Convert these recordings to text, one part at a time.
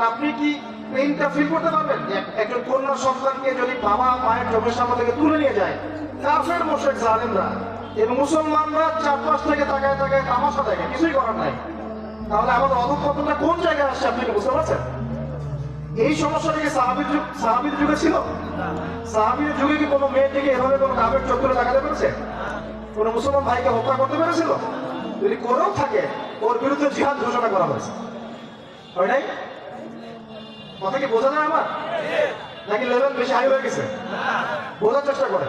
আপনি কি পেইনটা ফিল করতে পারবেন? একজন কন্যা সন্তানকে যদি বাবা মায়ের চোখের সামনে থেকে তুলে নিয়ে যায় কাফের মোশেক জালেমরা এবং মুসলমানরা চারপাশ থেকে তাকায় তাকায় তামাশা দেখে, কিছুই করার নাই। তাহলে আমাদের অধপতনটা কোন জায়গায় আসছে আপনি বুঝতে পারছেন? এই সমস্যাটা কি সাহাবির যুগ সাহাবির যুগে ছিল? সাহাবির যুগে কি কোনো মেয়েটিকে এভাবে কোনো কাবের চোখ করে দেখাতে পেরেছে? কোনো মুসলমান ভাইকে হত্যা করতে পেরেছিল? যদি করেও থাকে, ওর বিরুদ্ধে জিহাদ ঘোষণা করা হয়েছে। হয় নাই? কথা কি বোঝা যায় আমার? নাকি লেভেল বেশি হাই হয়ে গেছে? বোঝার চেষ্টা করে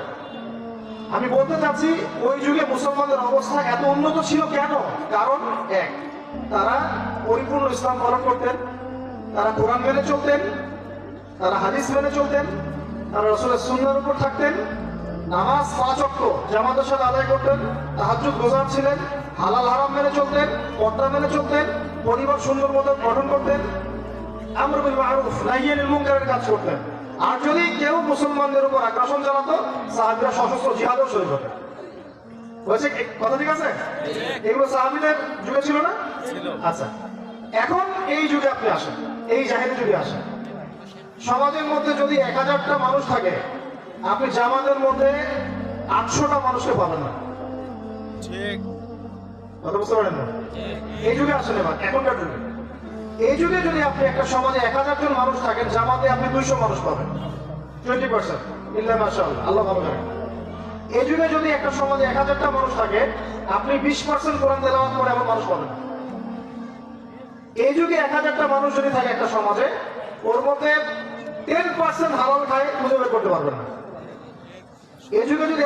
আমি বলতে চাচ্ছি, ওই যুগে মুসলমানদের অবস্থা এত উন্নত ছিল কেন? কারণ, এক, তারা পরিপূর্ণ ইসলাম পালন করতেন, তারা কোরআন মেনে চলতেন, তারা হাদিস মেনে চলতেন, তারা রসুলের সুন্নার উপর থাকতেন, নামাজ পাঁচ অক্ট জামাতের সাথে আদায় করতেন তাহাজুদ গোজার ছিলেন, হালাল হারাম মেনে চলতেন, পর্দা মেনে চলতেন, পরিবার সুন্দর মতো গঠন করতেন আমর বিল মারুফ নাহিয়ানিল মুনকারের কাজ করতেন। আর যদি কেউ মুসলমানদের উপর আগ্রাসন চালাতো সাহাবীরা সশস্ত্র জিহাদও করতেন বলছে কথা ঠিক আছে? এগুলো সাহাবীদের যুগে ছিল না? আচ্ছা। এখন এই যুগে আপনি আসেন এই জাহেরি যুগে আসেন। সমাজের মধ্যে যদি এক হাজারটা মানুষ থাকে আপনি জামাতের মধ্যে আটশোটা মানুষকে পাবেন না। ঠিক। কথা বুঝতে পারেন না? এই যুগে আসেন এবার এখনকার যুগে। এই যুগে যদি আপনি একটা সমাজে এক হাজার জন মানুষ থাকেন, জামাতে আপনি দুইশো মানুষ পাবেন। Twenty percent. ইল্লা মাসাল আল্লাহ ভালো জানেন। এই যুগে যদি একটা সমাজে এক হাজারটা মানুষ থাকে, আপনি বিশ পার্সেন্ট কোরআন তেলাওয়াত করে এমন মানুষ পাবেন। এই যুগে এক হাজারটা মানুষ যদি থাকে একটা সমাজে, ওর মধ্যে টেন পার্সেন্ট হালাল খায় খুঁজে বের করতে পারবেন না। এই যুগে যদি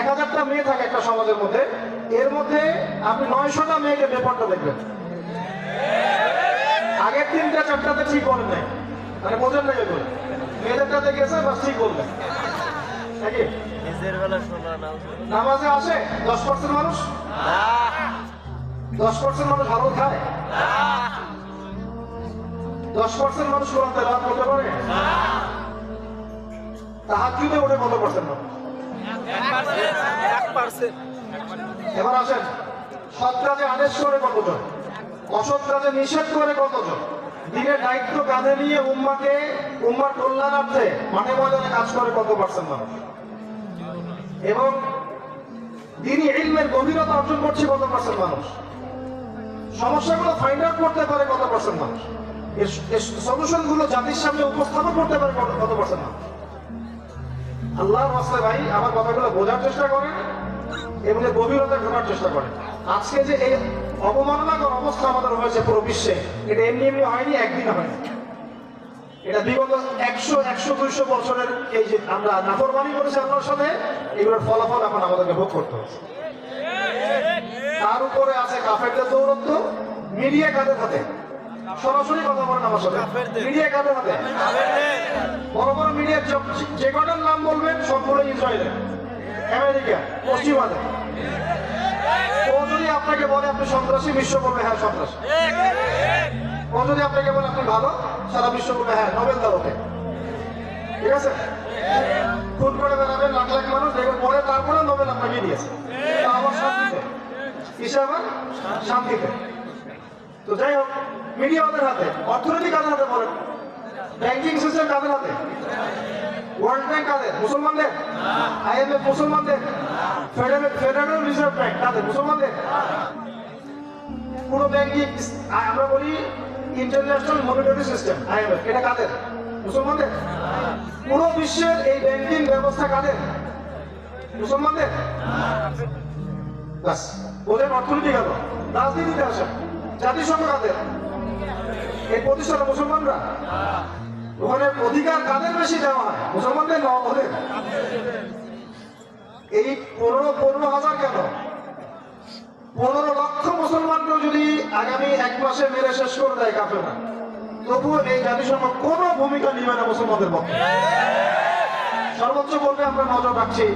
এক হাজারটা মেয়ে থাকে একটা সমাজের মধ্যে, এর মধ্যে আপনি নয়শোটা মেয়েকে বেপরটা দেখবেন। আগের তিনটা চারটাতে ঠিক বলেন নাই। মানে বোঝেন না এগুলো। মেয়েদেরটাতে গেছে বা ঠিক বলবেন নাকি? নিজের বেলা শোনা না। নামাজে আসে? দশ পার্সেন্ট মানুষ? দশ পার্সেন্ট মানুষ ভালো খায়? দশ পার্সেন্ট মানুষ কোরআন তেলাওয়াত করতে পারে? তাহার জুতে ওঠে কত পার্সেন্ট মানুষ? এক পার্সেন্ট এবার আসেন। সৎ কাজে আদেশ করে কতজন অসৎ কাজে নিষেধ করে কতজন? দিনের দায়িত্ব কাঁধে নিয়ে উম্মাকে, উম্মার কল্যাণার্থে মাঠে ময়দানে কাজ করে কত পার্সেন্ট মানুষ? এবং দিনই ইলমের গভীরতা অর্জন করছে কত পার্সেন্ট মানুষ? সমস্যাগুলো ফাইন্ড আউট করতে পারে কত পার্সেন্ট মানুষ? সলিউশনগুলো জাতির সামনে উপস্থাপন করতে পারে কত পার্সেন্ট মানুষ? আল্লাহর রাস্তে ভাই আমার কথাগুলো বোঝার চেষ্টা করেন, এবং গভীরতা ঢোকার চেষ্টা করেন। আজকে যে এই অবমাননাকর অবস্থা আমাদের হয়েছে পুরো বিশ্বে। এটা এমনি এমনি হয়নি একদিন হয়নি। এটা বিগত একশো একশো দুইশো বছরের এই যে আমরা নাফরমানি করেছি আল্লাহর সাথে এগুলোর ফলাফল এখন আমাদেরকে ভোগ করতে হচ্ছে। তার উপরে আছে কাফেরদের দৌরত্ব মিডিয়া কাদের হাতে? সরাসরি কথা বলেন আমার সাথে। মিডিয়া কাদের হাতে? বড় বড় মিডিয়ার যে কটার নাম বলবেন? সবগুলো ইসরায়েলের। আমেরিকা পশ্চিমাদের। যদি আপনাকে বলে আপনি সন্ত্রাসী বিশ্ব বলবে হ্যাঁ সন্ত্রাসী। ও যদি আপনাকে বলে আপনি ভালো, সারা বিশ্ব বলবে হ্যাঁ নোবেল দাও ঠিক আছে? খুন করে বেড়াবেন লাখ লাখ মানুষ, দেখবেন পরে তারপরে নোবেল আপনাকে দিয়েছে। আবার শান্তিতে। আবার? শান্তিতে। তো যাই হোক, মিডিয়া ওদের হাতে অর্থনীতি কাদের হাতে বলেন। ব্যাংকিং সিস্টেম কাদের হাতে। ওয়ার্ল্ড ব্যাংক কাদের? মুসলমানদের? আইএমএফ মুসলমানদের? ফেডারেল ফেডারেল রিজার্ভ ব্যাংক কাদের? মুসলমানদের? পুরো ব্যাংকিং আমরা বলি ইন্টারন্যাশনাল মনিটারি সিস্টেম আইএমএফ। এটা কাদের? মুসলমানদের? পুরো বিশ্বের এই ব্যাংকিং ব্যবস্থা কাদের? মুসলমানদের? ব্যাস, ওদের অর্থনীতি গেল। রাজনীতিতে আসেন। জাতিসংঘ কাদের? এই প্রতিষ্ঠানে মুসলমানরা? ওখানে অধিকার কাদের বেশি দেওয়া হয়? মুসলমানদের এই পনেরো পনেরো হাজার কেন? পনেরো লক্ষ মুসলমানকেও যদি আগামী এক মাসে মেরে শেষ করে দেয় তবুও এই জাতিসংঘ কোনো ভূমিকা নিবে না মুসলমানদের পক্ষে। সর্বোচ্চ বলবে, আমরা নজর রাখছি,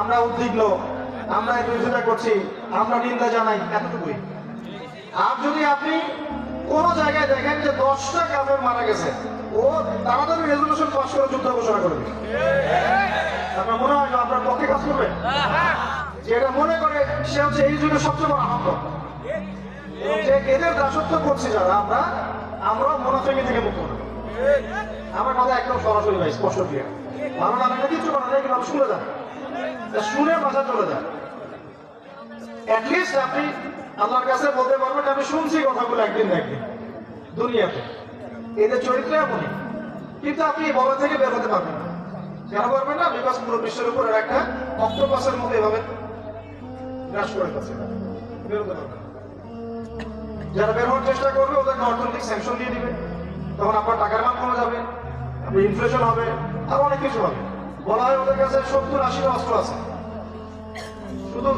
আমরা উদ্বিগ্ন, আমরা বিরোধিতা করছি, আমরা নিন্দা জানাই, এতটুকুই। আর যদি আপনি কোন জায়গায় দেখেন যে দশটা কাফের মারা গেছে। ও তাড়াতাড়ি রেজলিউশন পাস করে যুদ্ধ ঘোষণা করবে আপনার মনে হয় আপনার পক্ষে কাজ করবে? যেটা মনে করে, সে হচ্ছে এই যুগের সবচেয়ে বড় এবং যে এদের দাসত্ব করছি যারা, আমরা আমরাও মনে লাফেঙ্গি থেকে মুক্ত আমার কথা একদম সরাসরি ভাই, স্পষ্ট ক্লিয়ার ভালো না লাগলে কিছু করার নেই, কিন্তু শুনে যান। শুনে বাসা চলে যান। অ্যাটলিস্ট আপনি আল্লাহর কাছে বলতে পারব পারবেন আমি শুনছি কথাগুলো একদিন না একদিন, দুনিয়াতে। এদের চরিত্র এমনই, কিন্তু আপনি বলা থেকে বের হতে পারবেন না। কেন পারবেন না? বিকজ পুরো বিশ্বের উপর একটা অক্টোপাসের মতো এভাবে গ্রাস করে গেছে পারবেন যারা বের হওয়ার চেষ্টা করবে, ওদেরকে অর্থনৈতিক স্যাংশন দিয়ে দিবে। তখন আপনার টাকার মান কমে যাবে আপনি ইনফ্লেশন হবে, আর অনেক কিছু হবে। বলা হয় ওদের কাছে সত্তর আশিটা অস্ত্র আছে। শুধু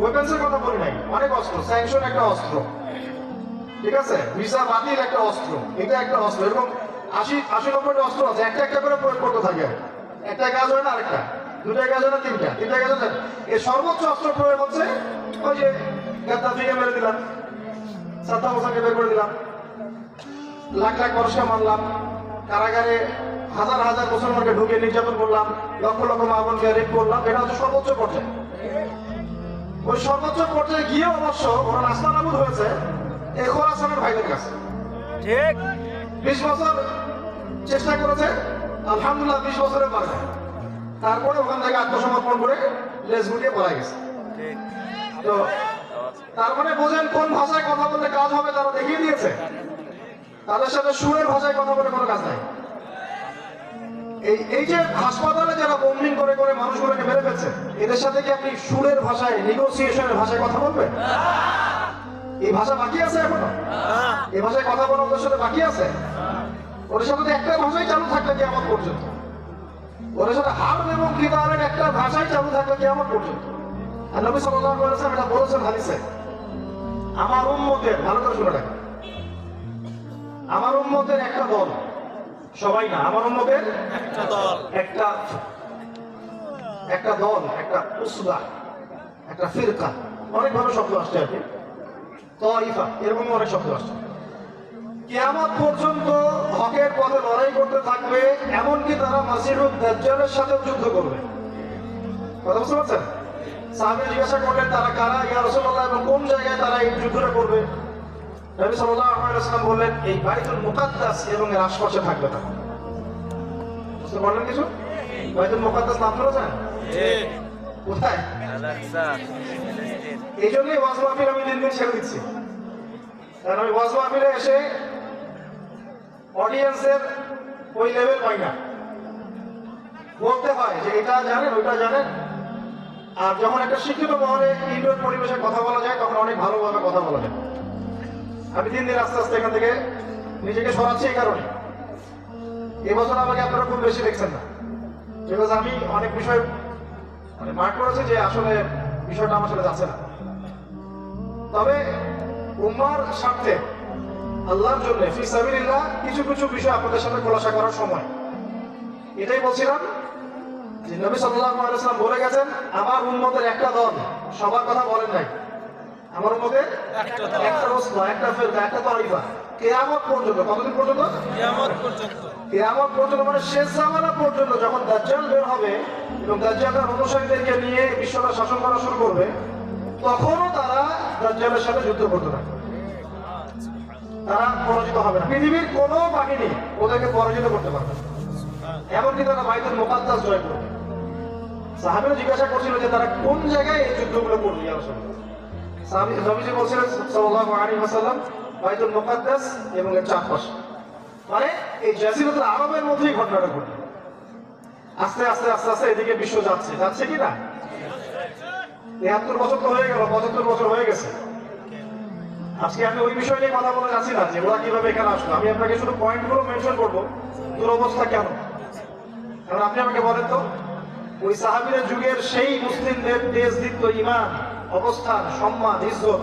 ওয়েপেন্সের কথা বলি নাই। অনেক অস্ত্র স্যাংশন একটা অস্ত্র। ঠিক আছে? ভিসা বাতিল একটা অস্ত্র। এটা একটা অস্ত্র। এরকম আশি আশি নব্বইটা অস্ত্র আছে। একটা একটা করে প্রয়োগ করতে থাকে। একটা কাজ হয় না আরেকটা? দুটা কাজ হয় না তিনটা? তিনটা কাজ হয় এই সর্বোচ্চ অস্ত্র প্রয়োগ হচ্ছে ওই যে গাদ্দাফিকে মেরে দিলাম। সাদ্দাম হোসেনকে বের করে দিলাম। লাখ লাখ মানুষকে মারলাম। কারাগারে হাজার হাজার মুসলমানকে ঢুকে নির্যাতন করলাম। লক্ষ লক্ষ মা বোনকে রেপ করলাম। এটা হচ্ছে সর্বোচ্চ পর্যায়ে। ওই সর্বোচ্চ পর্যায়ে গিয়ে অবশ্য ওরা রাস্তা নাবুদ হয়েছে এই খোরাসানের ভাইদের কাছে। ঠিক। বিশ বছর চেষ্টা করেছে আলহামদুলিল্লাহ বিশ বছরে পারে। তারপরে ওখান থেকে আত্মসমর্পণ করে লেজ গুটিয়ে পড়া গেছে। ঠিক। তো তার মানে বোঝেন কোন ভাষায় কথা বললে কাজ হবে তারা দেখিয়ে দিয়েছে। তাদের সাথে সুরের ভাষায় কথা বলে কোনো কাজ নাই। এই এই যে হাসপাতালে যারা বোম্বিং করে করে মানুষগুলোকে মেরে ফেলছে, এদের সাথে কি আপনি সুরের ভাষায় নেগোসিয়েশনের ভাষায় কথা বলবেন? এই ভাষা বাকি আছে এখনও? এই ভাষায় কথা বলা ওদের সাথে বাকি আছে? ওদের সাথে একটা ভাষাই চালু থাকবে কেমন পর্যন্ত। ওদের সাথে হার্ব এবং কিতাবের একটা ভাষাই চালু থাকবে কেমন পর্যন্ত। আর নবী সাল্লাল্লাহু আলাইহি এটা বলেছেন হাদিসে। আমার উম্মতের, ভালো করে শুনে রাখেন। আমার উম্মতের একটা দল। সবাই না আমার উম্মতের? একটা দল। একটা একটা দল একটা উসবা একটা ফিরকা। অনেকভাবে শব্দ আসছে আর কি। তইফা এরকম অনেক শব্দ আসছে। কিয়ামত পর্যন্ত হকের পথে লড়াই করতে থাকবে এমনকি তারা মাসিরুদ দাজ্জালের সাথে যুদ্ধ করবে। কথা বুঝতে পারছেন? সাহাবী জিজ্ঞাসা করলেন তারা কারা? ইয়া রাসূলুল্লাহ এবং কোন জায়গায় তারা এই যুদ্ধটা করবে? নবী সাল্লাল্লাহু আলাইহি ওয়াসাল্লাম বললেন এই বাইতুল মুকাদ্দাস এবং এর আশপাশে থাকবে বুঝতে পারলেন কিছু? বাইতুল মুকাদ্দাস নাম কোথায়? এই জন্যই ওয়াজ মাহফিল আমি দিন দিন ছেড়ে দিচ্ছি। কারণ ওই ওয়াজ মাহফিলে এসে অডিয়েন্সের ওই লেভেল পাই না। বলতে হয় যে এটা জানেন ওইটা জানেন। আর যখন একটা শিক্ষিত মহলে ইন্ডোর পরিবেশে কথা বলা যায় তখন অনেক ভালোভাবে কথা বলা যায়। আমি দিন দিন আস্তে আস্তে এখান থেকে নিজেকে সরাচ্ছি এই কারণে। এবছর আমাকে আপনারা খুব বেশি দেখছেন না। বিকজ আমি অনেক বিষয় মানে মার্ক করেছে যে আসলে বিষয়টা আমার সাথে যাচ্ছে না। তবে উম্মার স্বার্থে, আল্লাহর জন্য ফিসাবিল্লাহ কিছু কিছু বিষয় আপনাদের সাথে খোলাসা করার সময়। এটাই বলছিলাম যে নবী সাল্লাল্লাহু আলাইহি ওয়াসাল্লাম বলে গেছেন, আমার উম্মতের একটা দল সবার কথা বলেন নাই। আমার উম্মতের একটা রসলা একটা ফেরকা একটা তরিফা কেয়ামত পর্যন্ত কতদিন পর্যন্ত? কিয়ামত পর্যন্ত। কেয়ামত পর্যন্ত মানে শেষ জামানা পর্যন্ত যখন দাজ্জাল বের হবে এবং দাজ্জালের অনুসারীদেরকে নিয়ে বিশ্বটা শাসন করা শুরু করবে তখনও তারা দাজ্জালের সাথে যুদ্ধ করতে থাকবে। তারা পরাজিত হবে না। পৃথিবীর কোনো বাহিনী ওদেরকে পরাজিত করতে পারবে এমনকি তারা বাইতুল মোকাদ্দাস জয় করবে। সাহাবিরা জিজ্ঞাসা করছিল যে তারা কোন জায়গায় এই যুদ্ধগুলো করবে? সাহাবী নবীজি বলছিলেন সাল্লাল্লাহু আলাইহি ওয়াসাল্লাম বাইতুল মুকাদ্দাস এবং এর চারপাশে। মানে এই জাজিরাতুল আরবের মধ্যেই ঘটনাটা ঘটবে আস্তে আস্তে আস্তে আস্তে এদিকে বিশ্ব যাচ্ছে। যাচ্ছে কি না? তেহাত্তর বছর তো হয়ে গেল, পঁচাত্তর বছর হয়ে গেছে। আজকে আমি ওই বিষয় নিয়ে কথা বলে যাচ্ছি না যে ওরা কীভাবে এখানে আসলো। আমি আপনাকে শুধু পয়েন্টগুলো মেনশন করব, দুরবস্থা কেন? কারণ আপনি আমাকে বলেন তো, ওই সাহাবীদের যুগের সেই মুসলিমদের দেশ দিত ইমান অবস্থান সম্মান ইজ্জত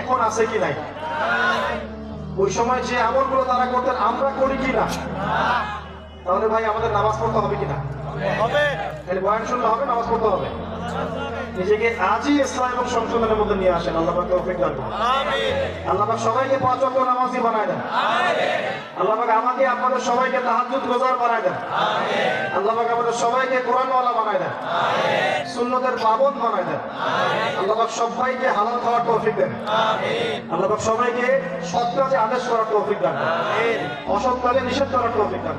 এখন আছে কি নাই? ওই সময় যে আমলগুলো তারা করতেন আমরা করি কি না? তাহলে ভাই আমাদের নামাজ পড়তে হবে কিনা হবে। তাহলে বয়ান শুনলে হবে নামাজ পড়তে হবে? নিজেকে আজই ইসলাম এবং সংশোধনের মধ্যে নিয়ে আসেন। আল্লাহ পাক তৌফিক দান করুন। আমিন। আল্লাহ পাক সবাইকে পাঁচ ওয়াক্ত নামাজি বানায় দেন। আল্লাহ পাক আমাকে আপনাদের সবাইকে তাহাজ্জুদ গোজার বানায় দেন। আল্লাহ পাক আমাদের সবাইকে কোরআনওয়ালা বানায় দেন। সুন্নতের পাবন বানায় দেন। আল্লাহ পাক সবাইকে হালাল খাওয়ার তৌফিক দেন। আল্লাহ পাক সবাইকে সৎ কাজে আদেশ করার তৌফিক দেন অসৎ কাজে নিষেধ করার তৌফিক দেন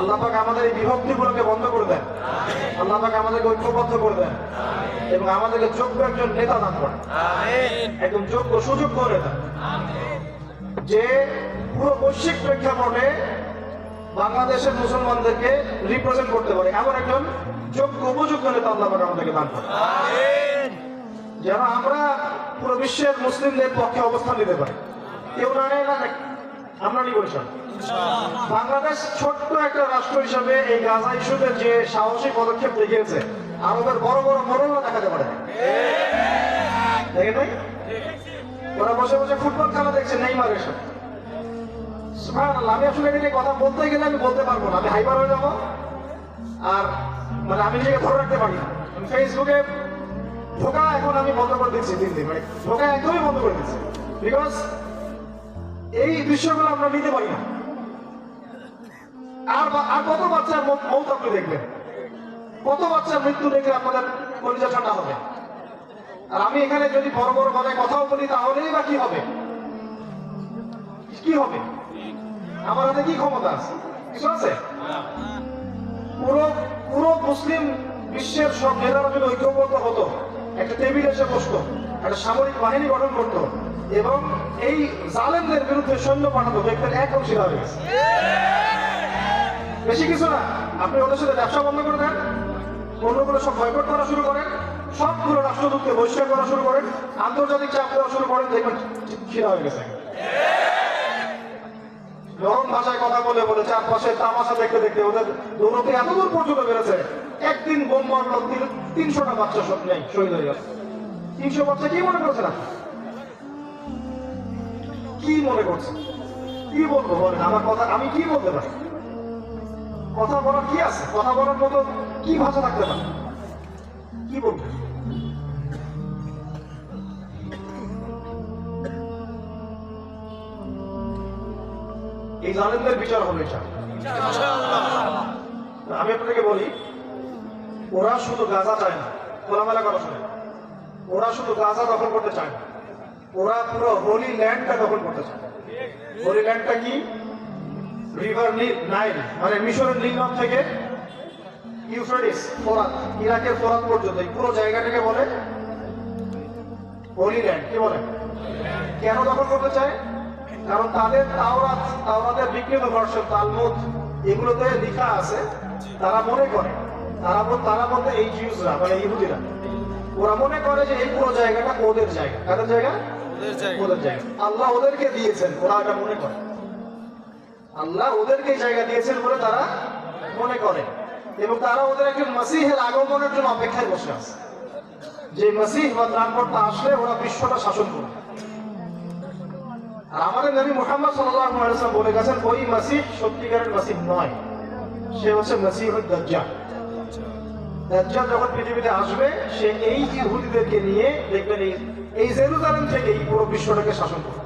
আল্লাহ পাক আমাদের এই বিভক্তিগুলোকে বন্ধ করে দেন। আল্লাহ পাক আমাদেরকে ঐক্যবদ্ধ করে দেন। এবং আমাদেরকে যোগ্য একজন নেতা দান করেন। একদম যোগ্য সুযোগ্য নেতা। যে পুরো বৈশ্বিক প্রেক্ষাপটে বাংলাদেশের মুসলমানদেরকে রিপ্রেজেন্ট করতে পারে এমন একজন যোগ্য উপযোগ্য নেতা আল্লাহ আমাদেরকে দান করে যেন আমরা পুরো বিশ্বের মুসলিমদের পক্ষে অবস্থান নিতে পারি। কেউ না। আমরা নিব। বাংলাদেশ ছোট্ট একটা রাষ্ট্র হিসাবে এই গাজা ইস্যুতে যে সাহসী পদক্ষেপ দেখিয়েছে আরবের বড় বড় মরণও দেখাতে পারে। ওরা বসে বসে ফুটবল খেলা দেখছে নেইমারের সাথে আমি আসলে এটা কথা বলতে গেলে আমি বলতে পারব না, আমি হাইপার হয়ে যাব। আর মানে আমি নিজেকে ধরে রাখতে পারি ফেসবুকে ঢোকা এখন আমি বন্ধ করে দিচ্ছি দিন দিন মানে ঢোকা একদমই বন্ধ করে দিচ্ছি। বিকজ এই দৃশ্যগুলো আমরা নিতে পারি না। আর আর কত বাচ্চার মৌত আপনি দেখবেন কত বাচ্চার মৃত্যু দেখলে আপনাদের কলিজা ঠান্ডা হবে? আর আমি এখানে যদি বড় বড় গলায় কথাও বলি, তাহলেই বা কি হবে? কি হবে? আমার হাতে কি ক্ষমতা আছে? কিছু আছে? পুরো পুরো মুসলিম বিশ্বের সব নেতারা যদি ঐক্যবদ্ধ হতো। একটা টেবিল এসে বসতো। একটা সামরিক বাহিনী গঠন করতো এবং এই জালেমদের বিরুদ্ধে সৈন্য পাঠাতো। দেখতেন এক অংশীদার হয়ে গেছে। বেশি কিছু না। আপনি ওদের সাথে ব্যবসা বন্ধ করে দেন। অন্যগুলো সব বয়কট করা শুরু করেন। সবগুলো রাষ্ট্রদূতকে বহিষ্কার করা শুরু করেন। আন্তর্জাতিক চাপ দেওয়া শুরু করেন। দেখবেন ছিঁড়া হয়ে গেছে। নরম ভাষায় কথা বলে বলে চারপাশে তামাশা দেখতে দেখতে ওদের দৌড়তে এত দূর পর্যন্ত বেড়েছে। একদিন বোম মারলো তিন- তিনশোটা বাচ্চা সব নেই, শহীদ হয়ে গেছে। তিনশো বাচ্চা কি মনে করছে না? কি মনে করছে? কি বলব বলেন, আমার কথা আমি কি বলতে পারি? কথা বলার কি আছে? কথা বলার মতো কি ভাষা থাকতে পারে? কি বলব? এই জালেমদের বিচার হবে আমি আপনাকে বলি, ওরা শুধু গাজা চায় না, খোলামেলা কথা শুনে। ওরা শুধু গাজা দখল করতে চায় না। ওরা পুরো হোলি ল্যান্ডটা দখল করতে চায়। হোলি ল্যান্ডটা কি? রিভার নাইল মানে মিশরের নীলনদ থেকে ইউফ্রেটিস ফোরাত, ইরাকের ফোরাত পর্যন্ত, এই পুরো জায়গাটাকে বলে হোলি ল্যান্ড কি বলে? কেন দখল করতে চায়? কারণ তাদের তাওরাত, তাওরাতের বিকৃত ভার্সন, তালমুদ, এগুলোতে লেখা আছে, তারা মনে করে, তারা তারা বলতে এই জিউসরা মানে ইহুদিরা। ওরা মনে করে যে এই পুরো জায়গাটা ওদের জায়গা। কাদের জায়গা? ওদের জায়গা। ওদের জায়গা। আল্লাহ ওদেরকে দিয়েছেন ওরা এটা মনে করে। আল্লাহ ওদেরকে জায়গা দিয়েছেন বলে তারা মনে করে। এবং তারা ওদের একজন মাসিহের আগমনের জন্য অপেক্ষায় বসে আছে। যে মাসিহ বা ত্রাণকর্তা আসলে ওরা বিশ্বটা শাসন করবে। আর আমাদের নবী মোহাম্মদ সাল্লাল্লাহু আলাইহি ওয়াসাল্লাম বলে গেছেন ওই মাসিহ সত্যিকারের মাসিহ নয়। সে হচ্ছে মাসিহুদ দাজ্জাল। দাজ্জাল যখন পৃথিবীতে আসবে, সে এই ইহুদিদেরকে নিয়ে দেখবেন এই এই জেরুজালেম থেকে এই পুরো বিশ্বটাকে শাসন করবে।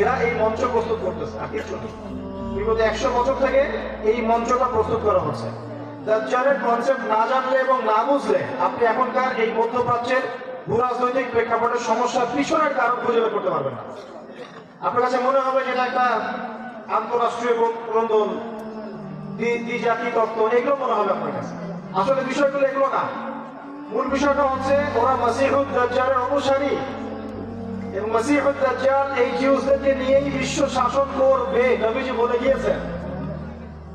এরা এই মঞ্চ প্রস্তুত করতেছে, আর কিছু বিগত একশো বছর থেকে এই মঞ্চটা প্রস্তুত করা হচ্ছে। দাজ্জালের কনসেপ্ট না জানলে এবং না বুঝলে আপনি এখনকার এই মধ্যপ্রাচ্যের ভূরাজনৈতিক প্রেক্ষাপটের সমস্যার পিছনের কারণ খুঁজে বের করতে পারবেন না। আপনার কাছে মনে হবে যেটা একটা আন্তরাষ্ট্রীয় ক্রন্দন দ্বিজাতি তত্ত্ব, এগুলো মনে হবে আপনার কাছে। আসলে বিষয়গুলো এগুলো না। মূল বিষয়টা হচ্ছে, ওরা মাসিহুদ দাজ্জালের অনুসারী। এবং মাসিহুদ দাজ্জাল এই জিউসদেরকে নিয়েই বিশ্ব শাসন করবে, নবীজি বলে গিয়েছেন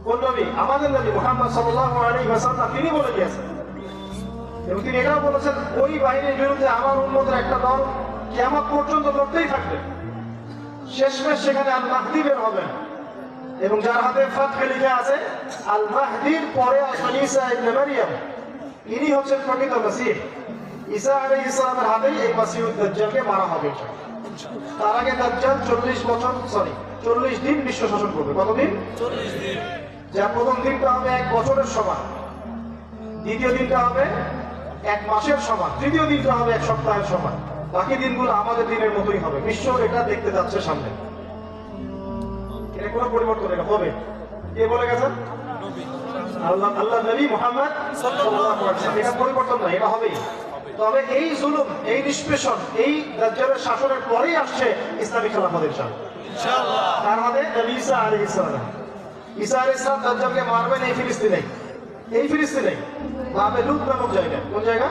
কোন নবী? আমাদের নবী মুহাম্মদ সাল্লাল্লাহু আলাইহি ওয়াসাল্লাম, তিনি বলে গিয়েছেন এবং তিনি এটাও বলেছেন, ওই বাহিনীর বিরুদ্ধে আমার উন্মতের একটা দল কিয়ামত পর্যন্ত লড়তেই থাকবে। শেষমেশ সেখানে আল মাহদি বের হবেন এবং যার হাতে ফাতহে লিখে আছে আল মাহদির পরে আসবেন ঈসা ইবনে মারিয়াম। ইনি হচ্ছেন প্রকৃত মাসিহ। ঈসা আলাইহিস সালামের হাতেই এই মাসিহুদ দাজ্জালকে মারা হবে। তার আগে দাজ্জাল চল্লিশ বছর সরি চল্লিশ দিন বিশ্ব শাসন করবে। কতদিন? চল্লিশ দিন। যার প্রথম দিনটা হবে এক বছরের সমান। দ্বিতীয় দিনটা হবে এক মাসের সমান। তৃতীয় দিনটা হবে এক সপ্তাহের সমান। বাকি দিনগুলো আমাদের দিনের মতোই হবে। বিশ্ব এটা দেখতে যাচ্ছে সামনে। কোনো পরিবর্তন এটা হবে। কে বলে গেছেন আল্লাহ আল্লাহ নবী মোহাম্মদ। এটা পরিবর্তন না এটা হবেই। তবে এই জুলুম এই নিষ্পেষণ এই দাজ্জালের শাসনের পরেই আসছে ইসলামী খেলাফতের শাসন তার মধ্যে নবী ঈসা আলাইহিস সালাম। ঈসা আলাইহিস সালাম দাজ্জালকে মারবেন এই ফিলিস্তিনে। এই ফিলিস্তিনে। বাবে লুত নামক জায়গা কোন জায়গা?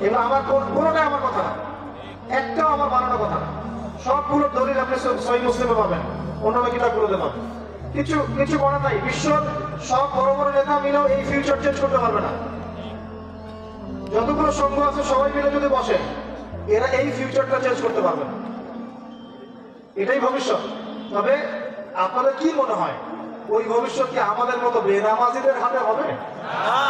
এবার আমার কোন- কোনোটাই আমার কথা না। একটাও আমার বানানো কথা না। সবগুলো দলিল আপনি সহি মুসলিমে পাবেন। অন্যান্য কিতাবগুলোতে পাবেন কিছু কিছু করার নাই। বিশ্বর সব বড় বড় নেতা মিলেও এই ফিউচার চেঞ্জ করতে পারবে না। যতগুলো সংঘ আছে সবাই মিলে যদি বসে এরা এই ফিউচারটা চেঞ্জ করতে পারবে না। এটাই ভবিষ্যৎ। তবে আপনাদের কি মনে হয়? ওই ভবিষ্যৎ কি আমাদের মতো বেনামাজিদের হাতে হবে? না।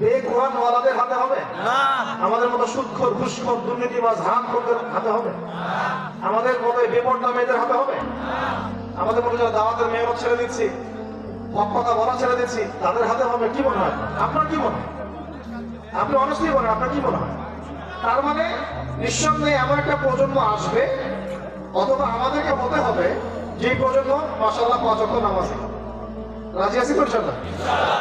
বে কোরআনওয়ালাদের হাতে হবে? না। আমাদের মতো সুৎখর ঘুষখোর দুর্নীতিবাজ হারামখোরদের হাতে হবে? আমাদের মতো বেপর্দা মেয়েদের হাতে হবে? আমাদের মনে যারা দাওয়াতের মেয়েরও ছেড়ে দিচ্ছি। হক কথা বলা ছেড়ে দিচ্ছি। তাদের হাতে হবে, কি মনে হয়? আপনার কি মনে হয়? আপনি অনেস্টলি বলেন, আপনার কি মনে হয়? তার মানে নিঃসন্দেহে এমন একটা প্রজন্ম আসবে, অথবা আমাদেরকে হতে হবে, যে প্রজন্ম মাসাল্লাহ পাঁচ নামাজ। রাজি আছি করছেন ইনশাল্লাহ